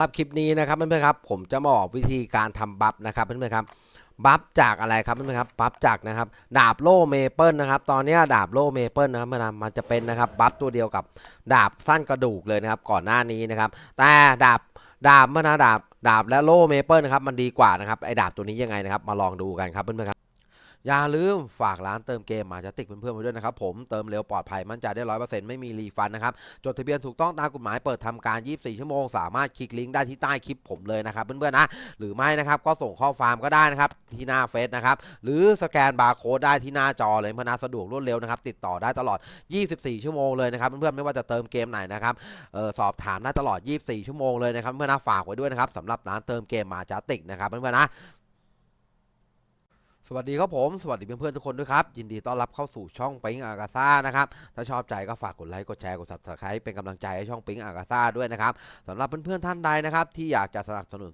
สำหรับคลิปนี้นะครับเพื่อนๆครับผมจะมาบอกวิธีการทำบัฟนะครับเพื่อนๆครับบัฟจากอะไรครับเพื่อนๆครับบัฟจากนะครับดาบโล่เมเปิลนะครับตอนนี้ดาบโล่เมเปิลนะครับเพื่อนๆมันจะเป็นนะครับบัฟตัวเดียวกับดาบสั้นกระดูกเลยนะครับก่อนหน้านี้นะครับแต่ดาบดาบเมันนะดาบดาบและโล่เมเปิลนะครับมันดีกว่านะครับไอ้ดาบตัวนี้ยังไงนะครับมาลองดูกันครับเพื่อนๆครับ อย่าลืมฝากร้านเติมเกมมาจะติกเพื่อนๆไว้ด้วยนะครับผมเติมเร็วปลอดภัยมั่นใจได้ร้อยเปอร์เซ็นต์ไม่มีรีฟันนะครับ จดทะเบียนถูกต้องตามกฎหมายเปิดทำการ 24 ชั่วโมง สามารถคลิกลิงก์ได้ที่ใต้คลิปผมเลยนะครับเพื่อนๆนะหรือไม่นะครับก็ส่งข้อความก็ได้นะครับที่หน้าเฟซนะครับหรือสแกนบาร์โค้ดได้ที่หน้าจอเลยพนนะสะดวกรวดเร็วนะครับติดต่อได้ตลอด 24 ชั่วโมงเลยนะครับเพื่อนๆไม่ว่าจะเติมเกมไหนนะครับออสอบถามได้ตลอด 24 ชั่วโมงเลยนะครับเพื่อนๆฝากไว้ด้วยนะครับสำหรับร้านเติมเกมมาจาติกนะครับเพื่อนๆนะ สวัสดีครับผม สวัสดีเพื่อนๆทุกคนด้วยครับ ยินดีต้อนรับเข้าสู่ช่องปิงอากาซ่านะครับ ถ้าชอบใจก็ฝากกดไลค์ กดแชร์ กด subscribe เป็นกำลังใจให้ช่องปิงอากาซ่าด้วยนะครับสำหรับเพื่อนๆท่านใดนะครับ ที่อยากจะสนับสนุน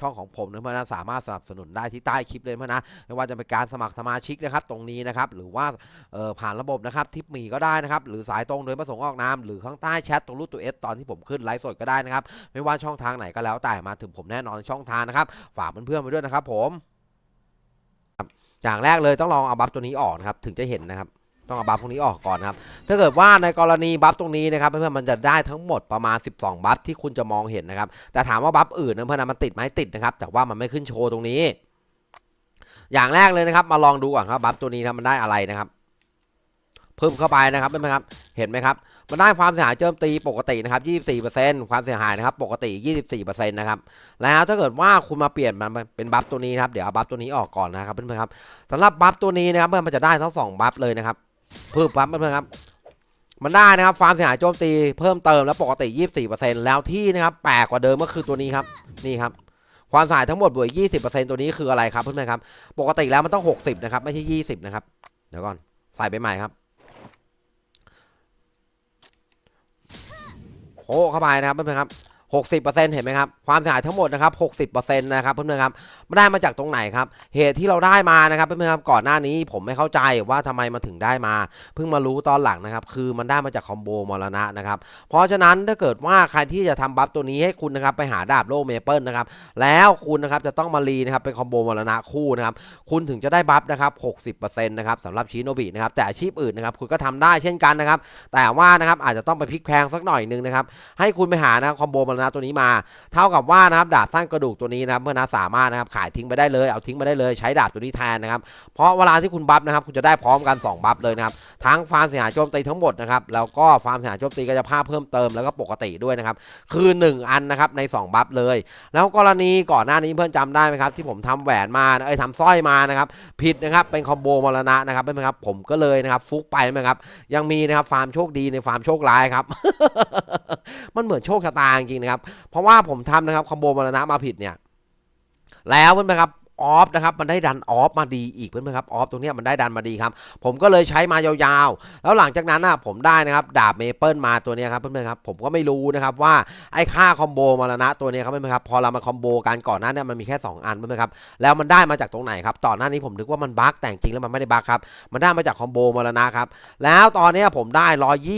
ช่องของผมนะเพื่อนสามารถสนับสนุนได้ที่ใต้คลิปเลยเพื่อนนะ ไม่ว่าจะเป็นการสมัครสมาชิกนะครับตรงนี้นะครับ หรือว่าผ่านระบบนะครับทิปมีก็ได้นะครับ หรือสายตรงโดยประสงค์ออกนามหรือข้างใต้แชทตรงรูปตัวเอสตอนที่ผมขึ้นไลฟ์สดก็ได้นะครับ ไม่ว่าช่องทางไหนก็แล้วแต่มาถึงผมแน่นอนช่องทางนะครับ ฝากเพื่อนๆไว้ด้วยนะครับผม อย่างแรกเลยต้องลองเอาบัฟตัวนี้ออกนะครับถึงจะเห็นนะครับต้องเอาบัฟพวกนี้ออกก่อนนะครับถ้าเกิดว่าในกรณีบัฟตรงนี้นะครับเพื่อนๆมันจะได้ทั้งหมดประมาณ 12 บัฟที่คุณจะมองเห็นนะครับแต่ถามว่าบัฟอื่นนะเพื่อนๆมันติดไหมติดนะครับแต่ว่ามันไม่ขึ้นโชว์ตรงนี้ อย่างแรกเลยนะครับ มาลองดูก่อนครับบัฟตัวนี้นะมันได้อะไรนะครับ เพิ่มเข้าไปนะครับเพื่อนๆครับเห็นไหมครับ มันได้ความเสียหายโจมตีปกตินะครับ24%ความเสียหายนะครับปกติ 24%นะครับแล้วถ้าเกิดว่าคุณมาเปลี่ยนมันเป็นบัฟตัวนี้นะครับเดี๋ยวเอาบัฟตัวนี้ออกก่อนนะครับเพื่อนๆครับสำหรับบัฟตัวนี้นะครับเพื่อนมันจะได้ทั้งสองบัฟเลยนะครับเพิ่มบัฟเพื่อนๆครับมันได้นะครับความเสียหายโจมตีเพิ่มเติมแล้วปกติ 24%แล้วที่นะครับแปลกกว่าเดิมก็คือตัวนี้ครับนี่ครับความเสียหายทั้งหมดบวก20%ตัวนี้คืออะไรครับเพื่อนๆครับ ปกติแล้วมันต้อง 60 นะครับ ไม่ใช่ 20 นะครับ เดี๋ยวก่อน ใส่ไปใหม่ครับ อ้เข้าไปนะครับเพื่อนๆครับ 60%เห็นไหมครับความเสียหายทั้งหมดนะครับ60%นะครับเพื่อนๆครับไม่ได้มาจากตรงไหนครับเหตุที่เราได้มานะครับเพื่อนๆครับก่อนหน้านี้ผมไม่เข้าใจว่าทำไมมาถึงได้มา เพิ่งมารู้ตอนหลังนะครับคือมันได้มาจากคอมโบมรณะนะครับเพราะฉะนั้นถ้าเกิดว่าใครที่จะทำบัฟตัวนี้ให้คุณนะครับไปหาดาบโล่เมเปิลนะครับแล้วคุณนะครับจะต้องมารีนะครับเป็นคอมโบมรณะคู่นะครับคุณถึงจะได้บัฟนะครับ60%นะครับสำหรับชิโนบินะครับแต่อาชีพอื่นนะครับคุณก็ทำได้เช่นกันนะครับแต่ว่านะครับอาจจะต้องไปพลิกแพงสักหน่อยนึงนะครับให้คุณไปหานะคอมโบมรณะตัวนี้มา เท่ากับว่านะครับดาบสั้นกระดูกตัวนี้นะครับเพื่อนนะสามารถนะครับขายทิ้งไปได้เลยเอาทิ้งไปได้เลยใช้ดาบตัวนี้แทนนะครับเพราะเวลาที่คุณบัฟนะครับคุณจะได้พร้อมกัน 2 บัฟเลยนะครับทั้งฟาร์มเสียหายโจมตีทั้งหมดนะครับแล้วก็ฟาร์มเสียหายโจมตีกายภาพเพิ่มเติมแล้วก็ปกติด้วยนะครับคือ 1 อันนะครับใน 2 บัฟเลย แล้วกรณีก่อนหน้านี้เพื่อนจำได้ไหมครับที่ผมทำแหวนมาเอ้ยทำสร้อยมานะครับผิดนะครับเป็นคอมโบมรณะนะครับเป็นไหมครับผมก็เลยนะครับฟุกไปไหมครับยังมีนะครับฟาร์มโชคดีในฟาร์มโชคร้ายครับมันเหมือนโชคชะตาจริงๆนะครับ เพราะว่าผมทำนะครับคอมโบมรณะมาผิดเนี่ย แล้วเพื่อนๆครับ ออฟนะครับมันได้ดันออฟมาดีอีกเพื่อนๆครับออฟตรงนี้มันได้ดันมาดีครับ ผมก็เลยใช้มายาวๆ แล้วหลังจากนั้นนะผมได้นะครับดาบเมเปิลมาตัวนี้ครับเพื่อนๆครับผมก็ไม่รู้นะครับว่าไอ้ค่าคอมโบมรณะตัวนี้ครับเพื่อนๆครับพอเรามาคอมโบกันก่อนหน้าเนี้มันมีแค่ 2 อันเพื่อนๆครับแล้วมันได้มาจากตรงไหนครับตอนหน้านี้ผมนึกว่ามันบั๊กแต่จริงแล้วมันไม่ได้บั๊กครับมันได้มาจากคอมโบมรณะครับแล้วตอนนี้ผมได้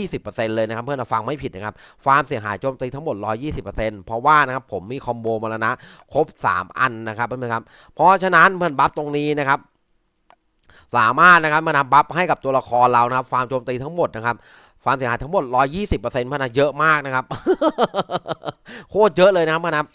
120%เลยนะครับเพื่อนๆฟังไม่ผิดนะครับฟาร์มเสียหายโจมตีทั้งหมด 120%เพราะว่านะครับผมมีคอมโบมรณะครบ 3 อันนะครับเพื่อนๆครับเพราะะฉะนั้นเพื่อนบัฟตรงนี้นะครับ สามารถนะครับมานำบัฟให้กับตัวละครเรานะครับฟาร์มโจมตีทั้งหมดนะครับฟาร์มเสียหายทั้งหมด 120%เพื่อนนะเยอะมากนะครับ โคตรเยอะเลยนะครับเพื่อนนะ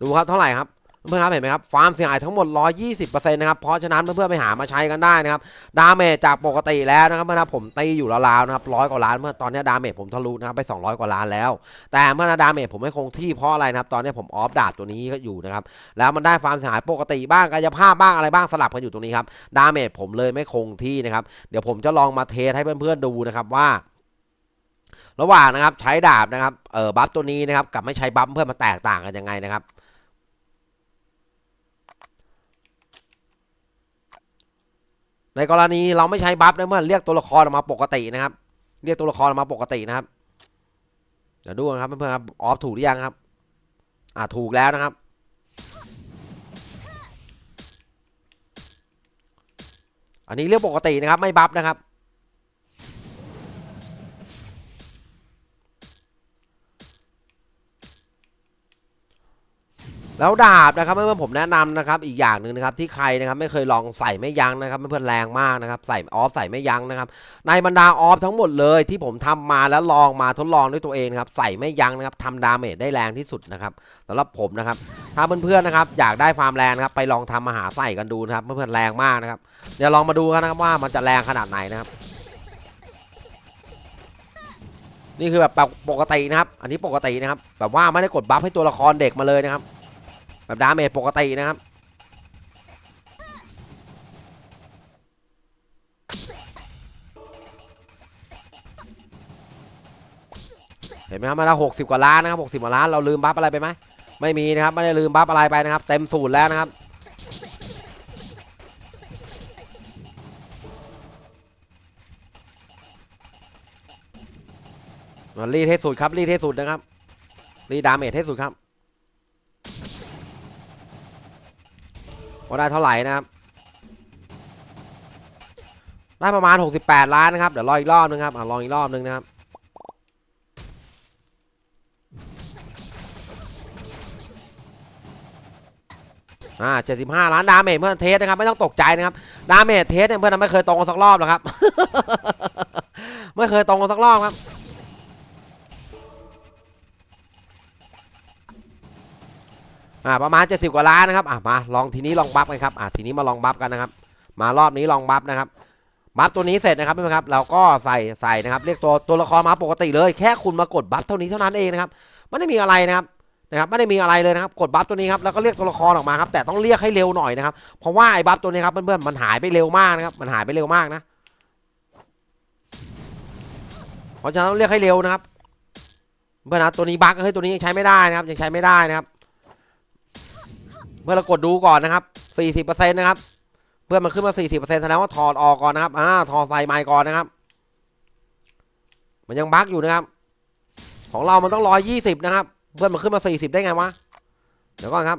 ดูครับเท่าไหร่ครับ เพื่อนครับเห็นไหมครับฟาร์มเสียหายทั้งหมด 120%นะครับเพราะฉะนั้นเพื่อนๆไปหามาใช้กันได้นะครับดาเมจจากปกติแล้วนะครับเมื่อนผมตีอยู่ราวๆนะครับร้อยกว่าล้านเมื่อตอนนี้ดาเมจผมทะลุนะครับไป 200 กว่าล้านแล้ว แต่เมื่อนดาเมจผมไม่คงที่เพราะอะไรนะครับตอนนี้ผมออฟดาบตัวนี้ก็อยู่นะครับแล้วมันได้ฟาร์มเสียหายปกติบ้างกายภาพบ้างอะไรบ้างสลับกันอยู่ตรงนี้ครับดาเมจผมเลยไม่คงที่นะครับเดี๋ยวผมจะลองมาเทสให้เพื่อนๆดูนะครับว่าระหว่างนะครับใช้ดาบนะครับเออบัฟตัวนี้นะครับกับไม่ใช้บัฟเพื่อมันแตกต่างกันยังไงนะครับ ในกรณีเราไม่ใช้บัฟนะเมื่อเรียกตัวละครออกมาปกตินะครับ เรียกตัวละครออกมาปกตินะครับเดี๋ยวดูนะครับเพื่อนๆครับออฟถูกหรือยังครับ อ่าถูกแล้วนะครับ อันนี้เรียกปกตินะครับ ไม่บัฟนะครับ แล้วดาบนะครับเพื่อนผมแนะนำนะครับอีกอย่างหนึ่งนะครับที่ใครนะครับไม่เคยลองใส่ไม่ยั้งนะครับเพื่อนแรงมากนะครับใส่ออฟใส่ไม่ยั้งนะครับในบรรดาออฟทั้งหมดเลยที่ผมทำมาแล้วลองมาทดลองด้วยตัวเองครับใส่ไม่ยั้งนะครับทำดาเมจได้แรงที่สุดนะครับสำหรับผมนะครับถ้าเพื่อนๆนะครับอยากได้ฟาร์มแรงนะครับไปลองทำมาหาใส่กันดูนะครับเพื่อนๆแรงมากนะครับเดี๋ยวลองมาดูกันนะครับว่ามันจะแรงขนาดไหนนะครับนี่คือแบบปกตินะครับ อันนี้ปกตินะครับ แบบว่าไม่ได้กดบัฟให้ตัวละครเด็กมาเลยนะครับ แบบดาเมจปกตินะครับ เห็นไหมครับมาแล้วหกสิบกว่าล้านนะครับหกสิบกว่าล้านเราลืมบัฟอะไรไปไหมไม่มีนะครับไม่ได้ลืมบัฟอะไรไปนะครับ เต็มสูตรแล้วนะครับรีดให้สุดครับรีดให้สุดนะครับรีดดาเมจให้สุดครับ ว่าได้เท่าไหร่นะครับ ได้ประมาณ 68 ล้านนะครับ เดี๋ยวรออีกรอบนึงครับอะรออีกรอบนึงนะครับ อ่า75ล้านดาเมจเพื่อนเทสนะครับ ไม่ต้องตกใจนะครับ ดาเมจเทสเนี่ยเพื่อนไม่เคยตรงกันสักรอบหรอกครับ ไม่เคยตรงกันสักรอบครับ อ่าประมาณ 70 กว่าล้านนะครับอะมาลองทีนี้ลองบัฟกันครับอะทีนี้มาลองบัฟกันนะครับ มารอบนี้ลองบัฟนะครับบัฟตัวนี้เสร็จนะครับเพื่อนครับเราก็ใส่ใส่นะครับ เรียกตัวตัวละครมาปกติเลย แค่คุณมากดบัฟเท่านี้เท่านั้นเองนะครับไม่ได้มีอะไรนะครับนะครับไม่ได้มีอะไรเลยนะครับกดบัฟตัวนี้ครับแล้วก็เรียกตัวละครออกมาครับแต่ต้องเรียกให้เร็วหน่อยนะครับเพราะว่าไอ้บัฟตัวนี้ครับเพื่อนๆมันหายไปเร็วมากนะครับมันหายไปเร็วมากนะเพราะฉะนั้นต้องเรียกให้เร็วนะครับเพื่อนนะตัวนี้บั๊กเฮ้ยตัวนี้ยังใช้ไม่ได้นะครับยังใช้ไม่ได้นะครับ เพื่อเรากดดูก่อนนะครับ 40%นะครับ เพื่อมันขึ้นมา 40%แสดงว่าถอดออกก่อนนะครับ อ่า ถอดใส่ไมค์ก่อนนะครับ มันยังบั๊กอยู่นะครับ ของเรามันต้อง 120 นะครับ เพื่อนมันขึ้นมา 40 ได้ไงวะ เดี๋ยวก่อนครับ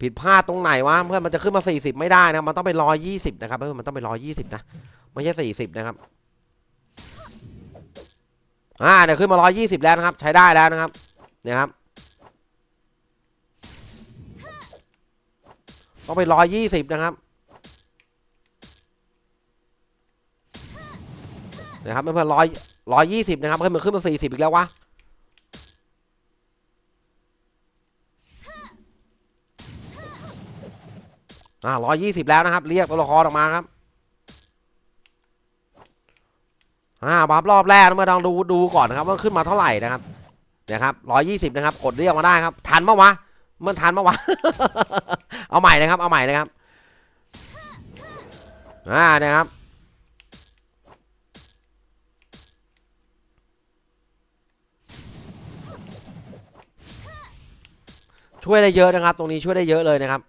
ผิดพลาดตรงไหนวะ เพื่อนมันจะขึ้นมา 40 ไม่ได้นะ มันต้องเป็น 120 นะครับ เพื่อนมันต้องเป็น 120 นะ ไม่ใช่ 40 นะครับ อ่า เดี๋ยวขึ้นมา 120 แล้วนะครับ ใช้ได้แล้วนะครับ เนี่ยครับ ต้องไปร้อยยี่สิบนะครับนะครับเพื่อนร้อยร้อยยี่สิบนะครับเพื่อนมันขึ้นมาสี่สิบอีกแล้ววะอ่าร้อยยี่สิบแล้วนะครับ เรียกตัวละครออกมาครับอ่าบัฟรอบแรกนะเมื่อลองดูดูก่อนนะครับว่าขึ้นมาเท่าไหร่นะครับเนี่ยครับร้อยยี่สิบนะครับ กดเรียกมาได้ครับ ทันปะวะมันทันปะวะ เอาใหม่นะครับ เอาใหม่นะครับ อ่านะครับ ช่วยได้เยอะนะครับ ตรงนี้ช่วยได้เยอะเลยนะครับ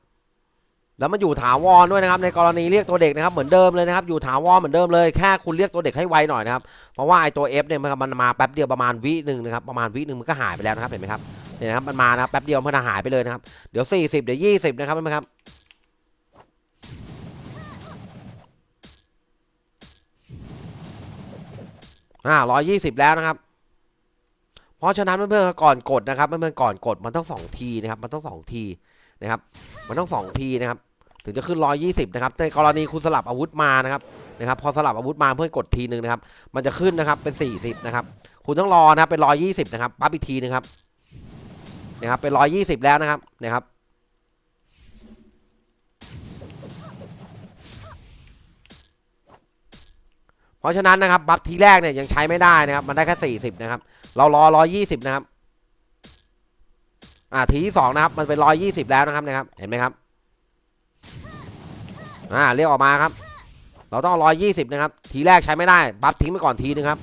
แล้วมันอยู่ถาวรด้วยนะครับ ในกรณีเรียกตัวเด็กนะครับ เหมือนเดิมเลยนะครับ อยู่ถาวรเหมือนเดิมเลย แค่คุณเรียกตัวเด็กให้ไวหน่อยนะครับ เพราะว่าไอตัว F เนี่ยมันมาแป๊บเดียวประมาณวิหนึ่งนะครับ ประมาณวิหนึ่งมันก็หายไปแล้วนะครับ เห็นไหมครับ เนี่ยนะครับมันมานะแป๊บเดียวมันหายไปเลยนะครับ เดี๋ยว 40 เดี๋ยว 20 นะครับเห็นไหมครับอ่าร้อยยี่สิบแล้วนะครับ เพราะฉะนั้นเพื่อนๆก่อนกดนะครับเพื่อนๆก่อนกดมันต้องสองทีนะครับ มันต้องสองทีนะครับ มันต้องสองทีนะครับ ถึงจะขึ้นร้อยยี่สิบนะครับในกรณีคุณสลับอาวุธมานะครับนะครับ พอสลับอาวุธมาเพื่อนกดทีหนึ่งนะครับ มันจะขึ้นนะครับเป็นสี่สิบนะครับ คุณต้องรอนะครับเป็นร้อยยี่สิบนะครับปั๊บอีกทีนึงครับ นะครับเป็นร้อยยี่สิบแล้วนะครับนะครับเพราะฉะนั้นนะครับบัฟทีแรกเนี่ยยังใช้ไม่ได้นะครับ มันได้แค่ 40 นะครับ เรารอ 120 นะครับ อ่าทีที่สองนะครับ มันเป็น 120 แล้วนะครับนะครับ เห็นไหมครับ อ่าเรียกออกมาครับ เราต้อง 120 นะครับ ทีแรกใช้ไม่ได้ บัฟทิ้งไปก่อนทีนึงครับ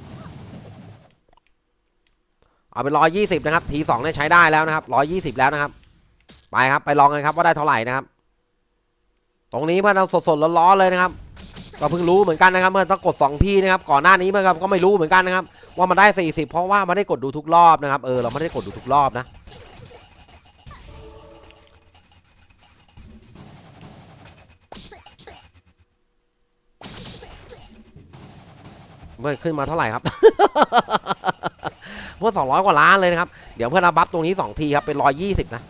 เอาเป็น120นะครับทีสองเนี่ยใช้ได้แล้วนะครับ120แล้วนะครับ ไปครับไปลองกันครับว่าได้เท่าไหร่นะครับ ตรงนี้เพื่อนเราสดๆร้อนๆเลยนะครับก็เพิ่งรู้เหมือนกันนะครับเมื่อต้องกด 2 ทีนะครับก่อนหน้านี้เมื่อครับก็ไม่รู้เหมือนกันนะครับ ว่ามันได้ 40 เพราะว่าไม่ได้กดดูทุกรอบนะครับเออเราไม่ได้กดดูทุกรอบนะเมื่อขึ้นมาเท่าไหร่ครับ พื่อ200 กว่าล้านเลยนะครับ เดี๋ยวเพื่อนเอาบัฟตรงนี้ 2 ทีครับเป็น 120 นะ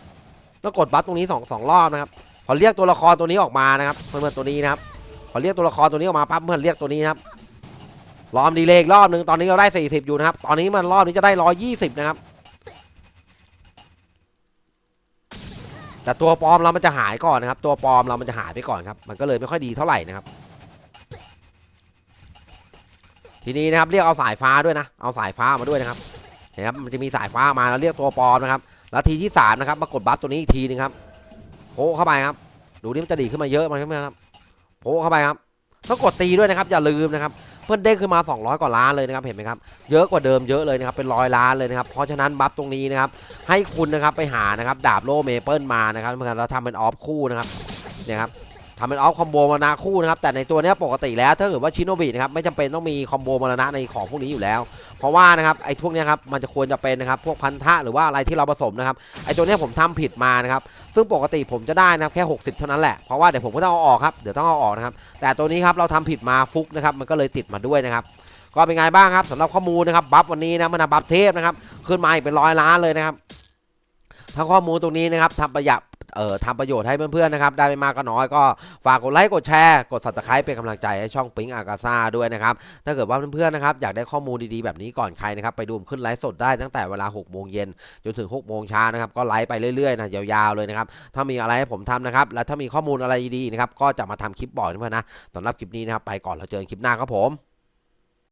ต้องกดบัฟตรงนี้สองสองรอบนะครับ พอเรียกตัวละครตัวนี้ออกมานะครับเพื่อนๆตัวนี้นะครับ พอเรียกตัวละครตัวนี้ออกมาปั๊บเพื่อนเรียกตัวนี้นะครับรอมดีเลกรอบหนึ่งตอนนี้เราได้ 40 อยู่นะครับ ตอนนี้มันรอบนี้จะได้ 120 นะครับ แต่ตัวปลอมเรามันจะหายก่อนนะครับ ตัวปลอมเรามันจะหายไปก่อนครับ มันก็เลยไม่ค่อยดีเท่าไหร่นะครับ ทีนี้นะครับเรียกเอาสายฟ้าด้วยนะ เอาสายฟ้ามาด้วยนะครับ เห็นครับมันจะมีสายฟ้ามาแล้วเรียกตัวปอมนะครับแล้วทีที่สามนะครับมากดบัฟตัวนี้อีกทีนึงครับโผล่เข้าไปครับ ดูนี่มันจะดีขึ้นมาเยอะไหมครับโผล่เข้าไปครับต้องกดตีด้วยนะครับอย่าลืมนะครับเพิ่นเด้งขึ้นมา 200 กว่าล้านเลยนะครับเห็นไหมครับเยอะกว่าเดิมเยอะเลยนะครับเป็นร้อยล้านเลยนะครับเพราะฉะนั้นบัฟตรงนี้นะครับให้คุณนะครับไปหานะครับดาบโลเมเปิลมานะครับเหมือนกันแล้วทำเป็นออฟคู่นะครับเนี่ยครับ ทำเป็นออฟคอมโบมานาคู่นะครับแต่ในตัวเนี้ยปกติแล้วถ้าเกิดว่าชิโนบินะครับไม่จำเป็นต้องมีคอมโบมานะในของพวกนี้อยู่แล้ว เพราะว่านะครับไอ้พวกเนี้ยครับมันจะควรจะเป็นนะครับพวกพันธะหรือว่าอะไรที่เราผสมนะครับไอ้ตัวเนี้ยผมทำผิดมานะครับซึ่งปกติผมจะได้นะครับแค่ 60 เท่านั้นแหละเพราะว่าเดี๋ยวผมก็ต้องเอาออกครับเดี๋ยวต้องเอาออกนะครับแต่ตัวนี้ครับเราทำผิดมาฟุกนะครับมันก็เลยติดมาด้วยนะครับก็เป็นไงบ้างครับสำหรับข้อมูลนะครับบัฟวันนี้นะมันบัฟเทพนะครับขึ้นมาอีกเป็นร้อยล้านเลยนะครับทั้งข้อมูลตรงนี้นะครับทำประหยัด เอ่อทำประโยชน์ให้เพื่อนๆนะครับได้ไม่มากก็น้อยก็ฝากกดไลค์กดแชร์กด subscribe เป็นกำลังใจให้ช่องปิ๊งอากาซ่าด้วยนะครับถ้าเกิดว่าเพื่อนๆนะครับอยากได้ข้อมูลดีๆแบบนี้ก่อนใครนะครับไปดูมขึ้นไลฟ์สดได้ตั้งแต่เวลา6โมงเย็นจนถึง6โมงเช้านะครับก็ไลฟ์ไปเรื่อยๆนะยาวๆเลยนะครับถ้ามีอะไรให้ผมทำนะครับและถ้ามีข้อมูลอะไรดีๆนะครับก็จะมาทำคลิปบอกเพื่อนๆนะสำหรับคลิปนี้นะครับไปก่อนแล้วเจอกันคลิปหน้าครับผม